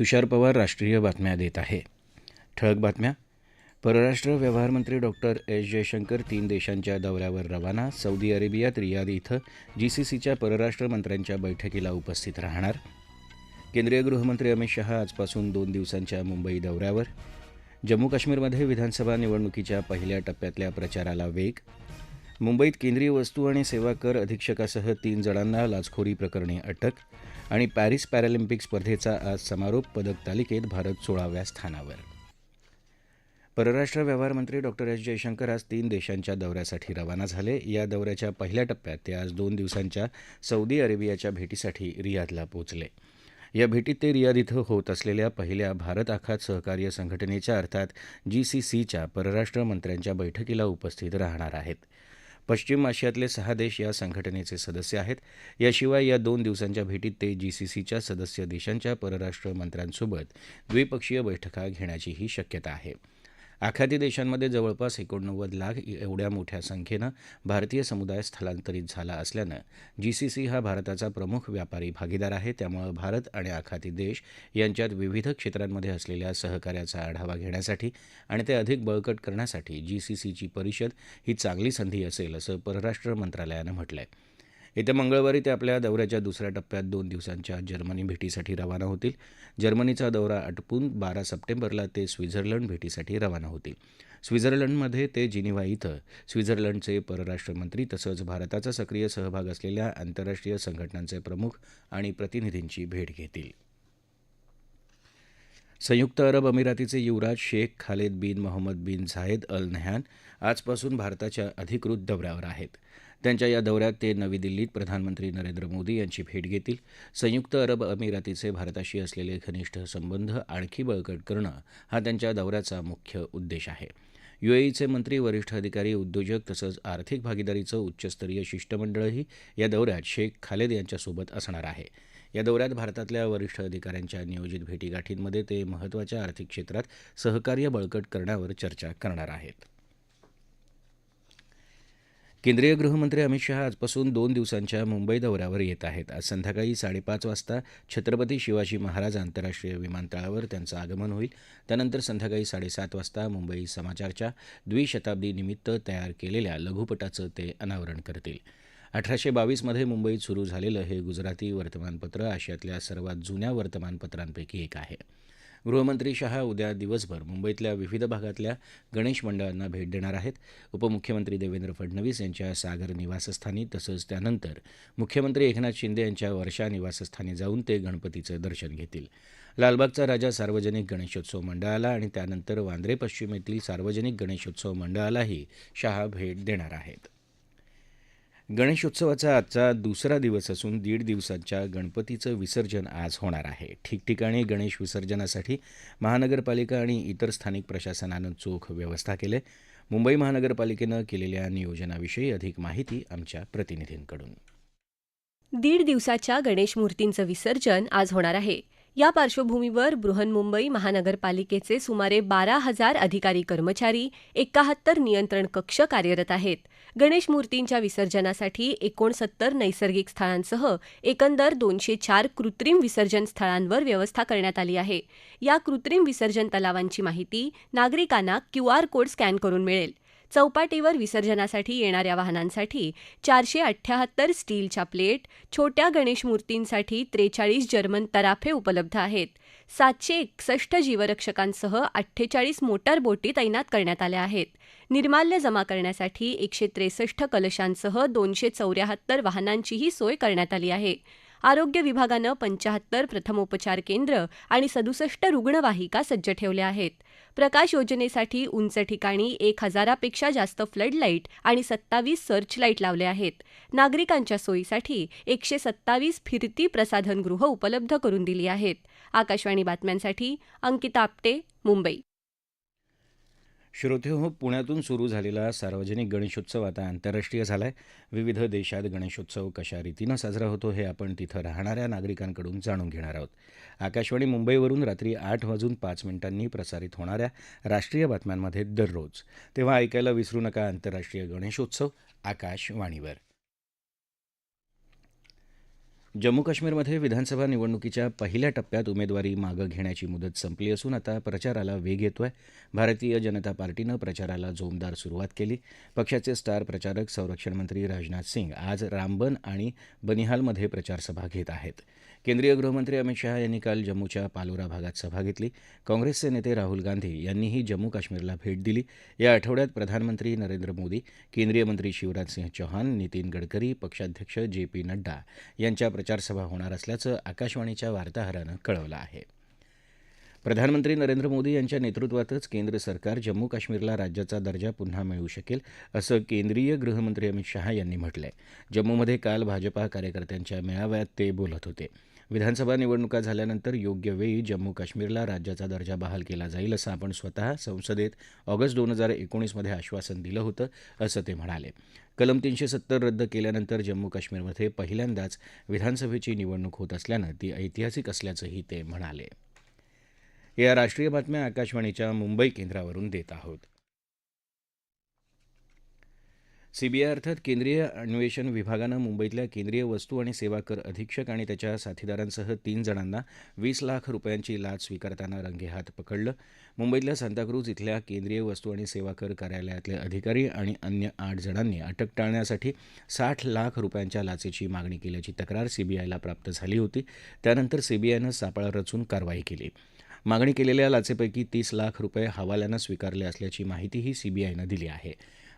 तुषार पवार राष्ट्रीय बातम्या देत आहे. ठळक बातम्या. परराष्ट्र व्यवहार मंत्री डॉक्टर एस. जयशंकर तीन देशांच्या दौऱ्यावर रवाना. सौदी अरेबियात रियाद इथं जीसीसीच्या परराष्ट्र मंत्र्यांच्या बैठकीला उपस्थित राहणार. केंद्रीय गृहमंत्री अमित शहा आजपासून दोन दिवसांच्या मुंबई दौऱ्यावर. जम्मू काश्मीरमध्ये विधानसभा निवडणुकीच्या पहिल्या टप्प्यातल्या प्रचाराला वेग. मुंबईत केंद्रीय वस्तू आणि सेवा कर अधीक्षकासह तीन जणांना लाचखोरी प्रकरणी अटक. आणि पॅरिस पॅरालिम्पिक स्पर्धेचा आज समारोप पदक तालिकेत भारत सोळाव्या स्थानावर. परराष्ट्र व्यवहार मंत्री डॉक्टर एस. जयशंकर आज तीन देशांच्या दौऱ्यासाठी रवाना झाले. या दौऱ्याच्या पहिल्या टप्प्यात ते आज दोन दिवसांच्या सौदी अरेबियाच्या भेटीसाठी रियादला पोचले. या भेटीत ते रियाद इथं होत असलेल्या पहिल्या भारत आखात सहकार्य संघटनेच्या अर्थात जी सी परराष्ट्र मंत्र्यांच्या बैठकीला उपस्थित राहणार आहेत. पश्चिम आशियातले सहा देश या संघटनेचे सदस्य आहेत. याशिवाय या दोन दिवसांच्या भेटीत ते जीसीसीच्या सदस्य देशांच्या परराष्ट्र मंत्र्यांसोबत द्विपक्षीय बैठका घेण्याचीही शक्यता आहे. आखाती देशांमध्ये जवळपास एकोणनव्वद लाख एवढ्या मोठ्या संख्येनं भारतीय समुदाय स्थलांतरित झाला असल्यानं जीसीसी हा भारताचा प्रमुख व्यापारी भागीदार आहे. त्यामुळे भारत आणि आखाती देश यांच्यात विविध क्षेत्रांमध्ये असलेल्या सहकार्याचा आढावा घेण्यासाठी आणि ते अधिक बळकट करण्यासाठी जीसीसीची परिषद ही चांगली संधी असेल असं परराष्ट्र मंत्रालयानं म्हटलं आहे येत्या मंगळवारी ते आपल्या दौऱ्याच्या दुसऱ्या टप्प्यात दोन दिवसांच्या जर्मनी भेटीसाठी रवाना होतील. जर्मनीचा दौरा आटपून बारा सप्टेंबरला ते स्वित्झर्लंड भेटीसाठी रवाना होतील. स्वित्झर्लंडमध्ये ते जिनिव्हा इथं स्वित्झर्लंडचे परराष्ट्रमंत्री तसंच भारताचा सक्रिय सहभाग असलेल्या आंतरराष्ट्रीय संघटनांचे प्रमुख आणि प्रतिनिधींची भेट घेतील. संयुक्त अरब अमिरातीचे युवराज Sheikh Khaled bin Mohammed bin Zayed Al Nahyan आजपासून भारताच्या अधिकृत दौऱ्यावर आहेत. त्यांच्या या दौऱ्यात ते नवी दिल्लीत प्रधानमंत्री नरेंद्र मोदी यांची भेट घेतील. संयुक्त अरब अमिरातीचे भारताशी असलेले घनिष्ठ संबंध आणखी बळकट करणं हा त्यांच्या दौऱ्याचा मुख्य उद्देश आहे. युएईचे मंत्री वरिष्ठ अधिकारी उद्योजक तसंच आर्थिक भागीदारीचं उच्चस्तरीय शिष्टमंडळही या दौऱ्यात शेख खालेद यांच्यासोबत असणार आहे. या दौऱ्यात भारतातल्या वरिष्ठ अधिकाऱ्यांच्या नियोजित भेटीगाठींमध्ये ते महत्त्वाच्या आर्थिक क्षेत्रात सहकार्य बळकट करण्यावर चर्चा करणार आहेत. केंद्रीय गृहमंत्री अमित शहा आजपासून दोन दिवसांच्या मुंबई दौऱ्यावर येत आहेत. आज संध्याकाळी साडेपाच वाजता छत्रपती शिवाजी महाराज आंतरराष्ट्रीय विमानतळावर त्यांचं आगमन होईल. त्यानंतर संध्याकाळी साडेसात वाजता मुंबई समाचारच्या द्विशताब्दीनिमित्त तयार केलेल्या लघुपटाचं ते अनावरण करतील. अठराशे बावीसमध्ये मुंबईत सुरू झालेलं हे गुजराती वर्तमानपत्र आशियातल्या सर्वात जुन्या वर्तमानपत्रांपैकी एक आहे. गृहमंत्री शहा उद्या दिवसभर मुंबईतल्या विविध भागातल्या गणेश मंडळांना भेट देणार आहेत. उपमुख्यमंत्री देवेंद्र फडणवीस यांच्या सागर निवासस्थानी तसंच त्यानंतर मुख्यमंत्री एकनाथ शिंदे यांच्या वर्षा निवासस्थानी जाऊन ते गणपतीचं दर्शन घेतील. लालबागचा राजा सार्वजनिक गणेशोत्सव मंडळाला आणि त्यानंतर वांद्रे पश्चिमेतील सार्वजनिक गणेशोत्सव मंडळालाही शहा भेट देणार आहेत. गणेशोत्सवाचा आजचा दुसरा दिवस असून दीड दिवसांच्या गणपतीचं विसर्जन आज होणार आहे. ठिकठिकाणी गणेश विसर्जनासाठी महानगरपालिका आणि इतर स्थानिक प्रशासनानं चोख व्यवस्था केली. मुंबई महानगरपालिकेनं केलेल्या नियोजनाविषयी अधिक माहिती आमच्या प्रतिनिधींकडून. दीड दिवसाच्या गणेश मूर्तींचं विसर्जन आज होणार आहे. या पार्श्वभूमीवर बृहन्मुंबई महानगरपालिकेचे सुमारे बारा हजार अधिकारी कर्मचारी एकाहत्तर नियंत्रण कक्ष कार्यरत आहेत. गणेश मूर्तींच्या विसर्जनासाठी एकोणसत्तर नैसर्गिक स्थळांसह एकंदर दोनशे चार कृत्रिम विसर्जन स्थळांवर व्यवस्था करण्यात आली आहे. या कृत्रिम विसर्जन तलावांची माहिती नागरिकांना क्यू आर कोड स्कॅन करून मिळेल. चौपाटीवर विसर्जनासाठी येणाऱ्या वाहनांसाठी चारशे अठ्ठ्याहत्तर स्टीलच्या प्लेट छोट्या गणेश मूर्तींसाठी त्रेचाळीस जर्मन तराफे उपलब्ध आहेत. सातशे एकसष्ट जीवरक्षकांसह अठ्ठेचाळीस मोटार बोटी तैनात करण्यात आल्या आहेत. निर्माल्य जमा करण्यासाठी एकशे त्रेसष्ट कलशांसह दोनशे चौऱ्याहत्तर वाहनांचीही सोय करण्यात आली आहे. आरोग्य विभागानं पंचाहत्तर प्रथमोपचार केंद्र आणि सदुसष्ट रुग्णवाहिका सज्ज ठेवल्या आहेत. प्रकाश योजनेसाठी उंच ठिकाणी एक हजारापेक्षा जास्त फ्लडलाईट आणि सत्तावीस सर्च लाइट लावले आहेत. नागरिकांच्या सोयीसाठी एकशे सत्तावीस फिरती प्रसाधनगृह उपलब्ध करून दिली आहेत. आकाशवाणी बातम्यांसाठी अंकिता आपटे मुंबई. श्रोते हो पुण्यातून सुरू झालेला सार्वजनिक गणेशोत्सव आता आंतरराष्ट्रीय झाला आहे विविध देशात गणेशोत्सव कशा रीतीनं साजरा होतो हे आपण तिथं राहणाऱ्या नागरिकांकडून जाणून घेणार आहोत. आकाशवाणी मुंबईवरून रात्री आठ वाजून पाच मिनिटांनी प्रसारित होणाऱ्या राष्ट्रीय बातम्यांमध्ये दररोज. तेव्हा ऐकायला विसरू नका आंतरराष्ट्रीय गणेशोत्सव आकाशवाणीवर. जम्मू काश्मीरमध्ये विधानसभा निवडणुकीच्या पहिल्या टप्प्यात उमेदवारी मागं घेण्याची मुदत संपली असून आता प्रचाराला वेग येतोय. भारतीय जनता पार्टीनं प्रचाराला जोमदार सुरुवात केली. पक्षाचे स्टार प्रचारक संरक्षण मंत्री राजनाथ सिंग आज रामबन आणि बनिहालमध्ये प्रचारसभा घेत आहेत. केंद्रीय गृहमंत्री अमित शहा यांनी काल जम्मूच्या पालोरा भागात सभा घेतली. काँग्रेसचे नेते राहुल गांधी यांनीही जम्मू काश्मीरला भेट दिली. या आठवड्यात प्रधानमंत्री नरेंद्र मोदी केंद्रीय मंत्री शिवराज सिंह चौहान नितीन गडकरी पक्षाध्यक्ष जे पी नड्डा यांच्या प्रचारसभा होणार असल्याचं आकाशवाणीच्या वार्ताहरानं कळवलं आहे. प्रधानमंत्री नरेंद्र मोदी यांच्या नेतृत्वातच केंद्र सरकार जम्मू काश्मीरला राज्याचा दर्जा पुन्हा मिळू शकेल असं केंद्रीय गृहमंत्री अमित शहा यांनी म्हटलंय. जम्मूमध्ये काल भाजपा कार्यकर्त्यांच्या मेळाव्यात ते बोलत होते. विधानसभा निवडणुका झाल्यानंतर योग्य वेळी जम्मू काश्मीरला राज्याचा दर्जा बहाल केला जाईल असं आपण स्वतः संसदेत ऑगस्ट दोन हजार एकोणीसमध्ये आश्वासन दिलं होतं असं ते म्हणाले. कलम तीनशे सत्तर रद्द केल्यानंतर जम्मू काश्मीरमध्ये पहिल्यांदाच विधानसभेची निवडणूक होत असल्यानं ती ऐतिहासिक असल्याचंही ते म्हणाले. या राष्ट्रीय बातम्या आकाशवाणीच्या मुंबई केंद्रावरून देत आहोत. सीबीआय अर्थात केंद्रीय अन्वेषण विभागानं मुंबईतल्या केंद्रीय वस्तू आणि सेवा कर अधीक्षक आणि त्याच्या साथीदारांसह तीन जणांना वीस लाख रुपयांची लाच स्वीकारताना रंगेहात पकडलं. मुंबईतल्या सांताक्रूज इथल्या केंद्रीय वस्तू आणि सेवा कर कार्यालयातले अधिकारी आणि अन्य आठ जणांनी अटक टाळण्यासाठी साठ लाख रुपयांच्या लाचेची मागणी केल्याची तक्रार सीबीआयला प्राप्त झाली होती. त्यानंतर सीबीआयनं सापळा रचून कारवाई केली. मागणी केलेल्या लाचेपैकी तीस लाख रुपये हवाल्यानं स्वीकारले असल्याची माहितीही सीबीआयनं दिली आहे.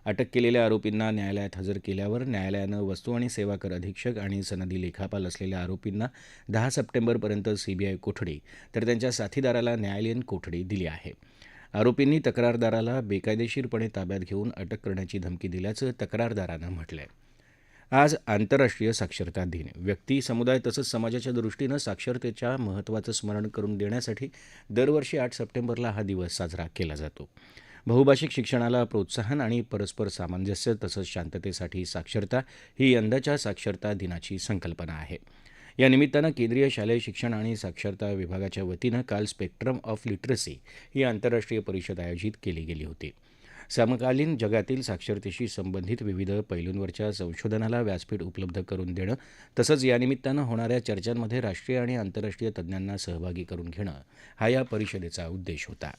अटक केलेल्या आरोपींना न्यायालयात हजर केल्यावर न्यायालयानं वस्तू आणि सेवा कर अधीक्षक आणि सनदी लेखापाल असलेल्या आरोपींना दहा सप्टेंबरपर्यंत सीबीआय कोठडी तर त्यांच्या साथीदाराला न्यायालयीन कोठडी दिली आहे. आरोपींनी तक्रारदाराला बेकायदेशीरपणे ताब्यात घेऊन अटक करण्याची धमकी दिल्याचं तक्रारदारानं म्हटलंय. आज आंतरराष्ट्रीय साक्षरता दिन. व्यक्ती समुदाय तसंच समाजाच्या दृष्टीनं साक्षरतेच्या महत्त्वाचं स्मरण करून देण्यासाठी दरवर्षी आठ सप्टेंबरला हा दिवस साजरा केला जातो. बहुभाषिक शिक्षणाला प्रोत्साहन आणि परस्पर सामंजस्य तसंच शांततेसाठी साक्षरता ही यंदाच्या साक्षरता दिनाची संकल्पना आहे. या निमित्तानं केंद्रीय शालेय शिक्षण आणि साक्षरता विभागाच्या वतीनं काल स्पेक्ट्रम ऑफ लिटरसी ही आंतरराष्ट्रीय परिषद आयोजित केली गेली होती. समकालीन जगातील साक्षरतेशी संबंधित विविध पैलूंवरच्या संशोधनाला व्यासपीठ उपलब्ध करून देणं तसंच यानिमित्तानं होणाऱ्या चर्चांमध्ये राष्ट्रीय आणि आंतरराष्ट्रीय तज्ज्ञांना सहभागी करून घेणं हा या परिषदेचा उद्देश होता.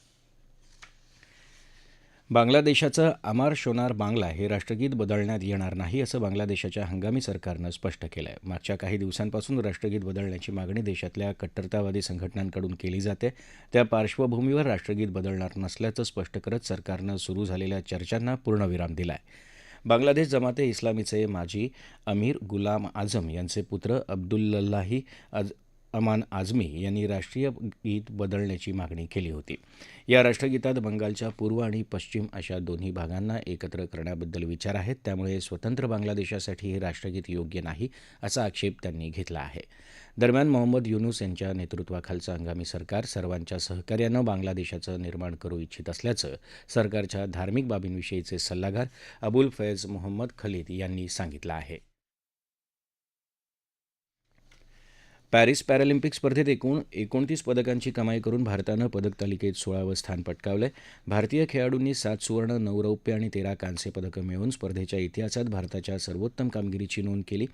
बांगलादेशाचं अमार शोनार बांगला हे राष्ट्रगीत बदलण्यात येणार नाही असं बांगलादेशाच्या हंगामी सरकारनं स्पष्ट केलं आहे मागच्या काही दिवसांपासून राष्ट्रगीत बदलण्याची मागणी देशातल्या कट्टरतावादी संघटनांकडून केली जाते. त्या पार्श्वभूमीवर राष्ट्रगीत बदलणार नसल्याचं स्पष्ट करत सरकारनं सुरू झालेल्या चर्चांना पूर्णविराम दिला आहे बांगलादेश जमाते इस्लामीचे माजी अमीर गुलाम आझम यांचे पुत्र अब्दुल्लाही अज अमान आझमी यांनी राष्ट्रीय गीत बदलण्याची मागणी केली होती. या राष्ट्रगीतात बंगालच्या पूर्व आणि पश्चिम अशा दोन्ही भागांना एकत्र करण्याबद्दल विचार आहेत. त्यामुळे स्वतंत्र बांगलादेशासाठी हे राष्ट्रगीत योग्य नाही असा आक्षेप त्यांनी घेतला आहे. दरम्यान मोहम्मद युनुस यांच्या नेतृत्वाखालचं हंगामी सरकार सर्वांच्या सहकार्यानं बांगलादेशाचं निर्माण करू इच्छित असल्याचं सरकारच्या धार्मिक बाबींविषयीचे सल्लागार अबुल फैज मोहम्मद खलीद यांनी सांगितलं आहे. पॅरिस पॅरालिम्पिक स्पर्धेत एकूण एकोणतीस पदकांची कमाई करून भारतानं पदक तालिकेत सोळावं स्थान पटकावलं आहे भारतीय खेळाडूंनी सात सुवर्ण नऊ रौप्य आणि तेरा कांस्य पदकं मिळवून स्पर्धेच्या इतिहासात भारताच्या सर्वोत्तम कामगिरीची नोंद केली.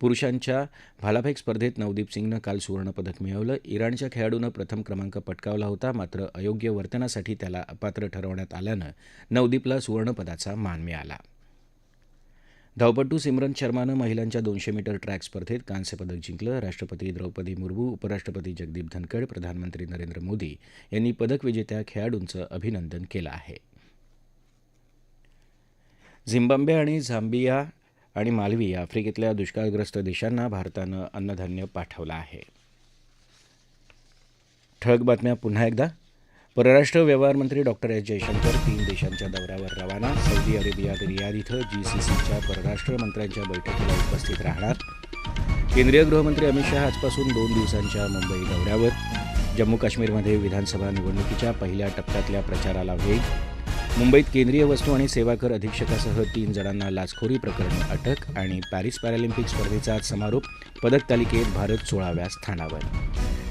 पुरुषांच्या भालाफेक स्पर्धेत नवदीप सिंगनं काल सुवर्णपदक मिळवलं. इराणच्या खेळाडूनं प्रथम क्रमांक पटकावला होता मात्र अयोग्य वर्तनासाठी त्याला अपात्र ठरवण्यात आल्यानं नवदीपला सुवर्णपदाचा मान मिळाला. धावपटू सिमरन शर्मानं महिलांच्या दोनशे मीटर ट्रॅक स्पर्धेत कांस्यपदक जिंकलं. राष्ट्रपती द्रौपदी मुर्मू उपराष्ट्रपती जगदीप धनखड प्रधानमंत्री नरेंद्र मोदी यांनी पदक विजेत्या खेळाडूंचं अभिनंदन केलं आहे. झिम्बाब्वे आणि झांबिया आणि मालवी या आफ्रिकेतल्या दुष्काळग्रस्त देशांना भारतानं अन्नधान्य पाठवलं आहे. ठळक बातम्या पुन्हा एकदा. परराष्ट्र व्यवहार मंत्री डॉक्टर एस. जयशंकर तीन देशांच्या दौऱ्यावर रवाना. सौदी अरेबियात रियाद इथं जी सी सीच्या परराष्ट्र मंत्र्यांच्या बैठकीला उपस्थित राहणार. केंद्रीय गृहमंत्री अमित शहा आजपासून दोन दिवसांच्या मुंबई दौऱ्यावर. जम्मू काश्मीरमध्ये विधानसभा निवडणुकीच्या पहिल्या टप्प्यातल्या प्रचाराला वेग. मुंबईत केंद्रीय वस्तू आणि सेवा कर अधीक्षकासह तीन जणांना लाचखोरी प्रकरणी अटक आणि पॅरिस पॅरालिम्पिक स्पर्धेचा आज समारोप पदक तालिकेत भारत सोळाव्या स्थानावर.